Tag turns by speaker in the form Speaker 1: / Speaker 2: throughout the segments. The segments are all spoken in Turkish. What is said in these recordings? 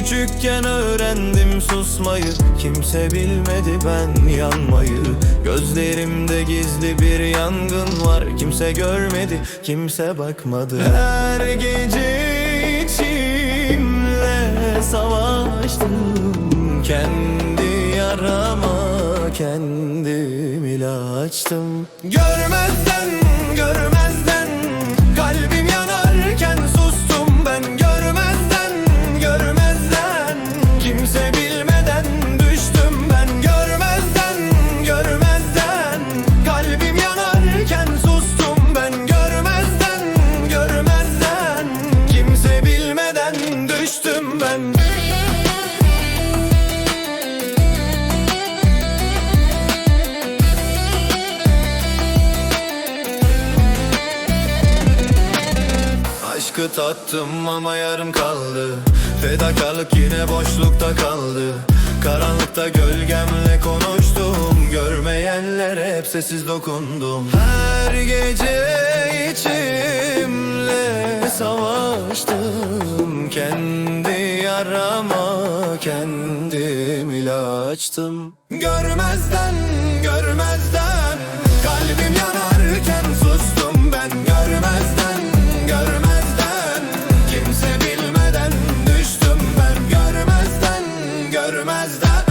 Speaker 1: Küçükken öğrendim susmayı. Kimse bilmedi ben yanmayı. Gözlerimde gizli bir yangın var. Kimse görmedi, kimse bakmadı. Her gece içimle savaştım. Kendi yarama kendim ilaçtım. Görmezden düştüm ben. Aşkı tattım ama yarım kaldı. Fedakarlık yine boşlukta kaldı. Karanlıkta gölgemle konuştum. Görmeyenlere hep sessiz dokundum. Her gece açtım Kendi yarama kendim ilaçtım. Görmezden görmezden kalbim yanarken sustum ben. Görmezden görmezden kimse bilmeden düştüm ben. Görmezden görmezden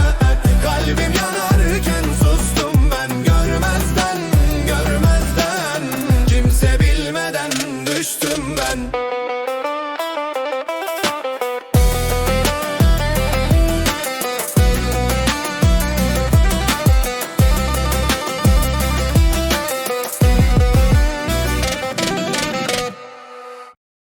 Speaker 1: kalbim yanarken sustum ben. Görmezden görmezden kimse bilmeden düştüm ben.